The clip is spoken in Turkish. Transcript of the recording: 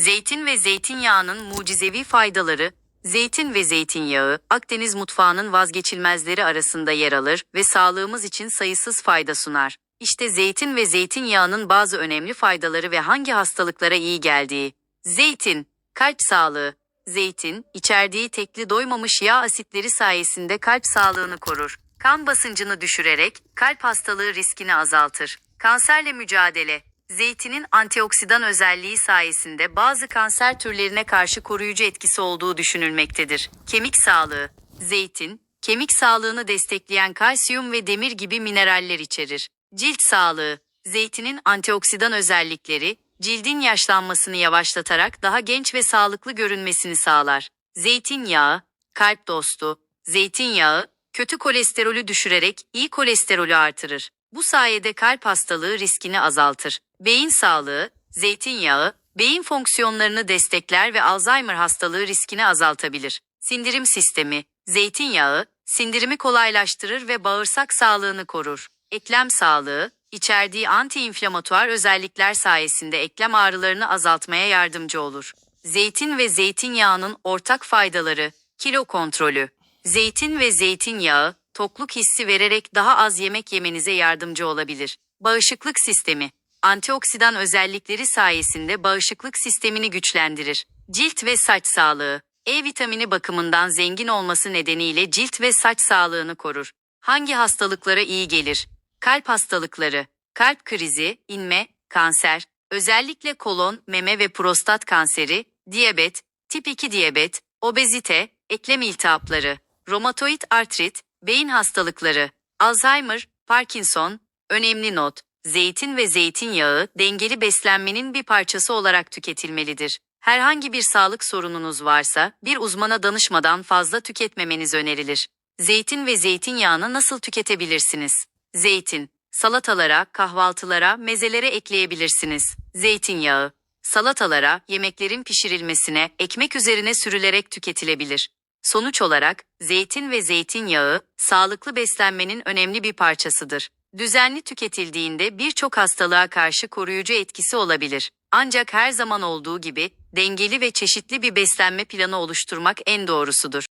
Zeytin ve zeytinyağının mucizevi faydaları, zeytin ve zeytinyağı Akdeniz mutfağının vazgeçilmezleri arasında yer alır ve sağlığımız için sayısız fayda sunar. İşte zeytin ve zeytinyağının bazı önemli faydaları ve hangi hastalıklara iyi geldiği. Zeytin, kalp sağlığı. Zeytin, içerdiği tekli doymamış yağ asitleri sayesinde kalp sağlığını korur. Kan basıncını düşürerek kalp hastalığı riskini azaltır. Kanserle mücadele. Zeytinin antioksidan özelliği sayesinde bazı kanser türlerine karşı koruyucu etkisi olduğu düşünülmektedir. Kemik sağlığı. Zeytin, kemik sağlığını destekleyen kalsiyum ve demir gibi mineraller içerir. Cilt sağlığı. Zeytinin antioksidan özellikleri, cildin yaşlanmasını yavaşlatarak daha genç ve sağlıklı görünmesini sağlar. Zeytinyağı, kalp dostu. Zeytinyağı, kötü kolesterolü düşürerek iyi kolesterolü artırır. Bu sayede kalp hastalığı riskini azaltır. Beyin sağlığı, zeytinyağı, beyin fonksiyonlarını destekler ve Alzheimer hastalığı riskini azaltabilir. Sindirim sistemi, zeytinyağı, sindirimi kolaylaştırır ve bağırsak sağlığını korur. Eklem sağlığı, içerdiği antiinflamatuar özellikler sayesinde eklem ağrılarını azaltmaya yardımcı olur. Zeytin ve zeytinyağının ortak faydaları, kilo kontrolü. Zeytin ve zeytinyağı, tokluk hissi vererek daha az yemek yemenize yardımcı olabilir. Bağışıklık sistemi, antioksidan özellikleri sayesinde bağışıklık sistemini güçlendirir. Cilt ve saç sağlığı, E vitamini bakımından zengin olması nedeniyle cilt ve saç sağlığını korur. Hangi hastalıklara iyi gelir? Kalp hastalıkları, kalp krizi, inme, kanser, özellikle kolon, meme ve prostat kanseri, diyabet, tip 2 diyabet, obezite, eklem iltihapları, romatoid artrit, beyin hastalıkları, Alzheimer, Parkinson, önemli not, zeytin ve zeytinyağı dengeli beslenmenin bir parçası olarak tüketilmelidir. Herhangi bir sağlık sorununuz varsa bir uzmana danışmadan fazla tüketmemeniz önerilir. Zeytin ve zeytinyağını nasıl tüketebilirsiniz? Zeytin, salatalara, kahvaltılara, mezelere ekleyebilirsiniz. Zeytinyağı, salatalara, yemeklerin pişirilmesine, ekmek üzerine sürülerek tüketilebilir. Sonuç olarak zeytin ve zeytinyağı sağlıklı beslenmenin önemli bir parçasıdır. Düzenli tüketildiğinde birçok hastalığa karşı koruyucu etkisi olabilir. Ancak her zaman olduğu gibi dengeli ve çeşitli bir beslenme planı oluşturmak en doğrusudur.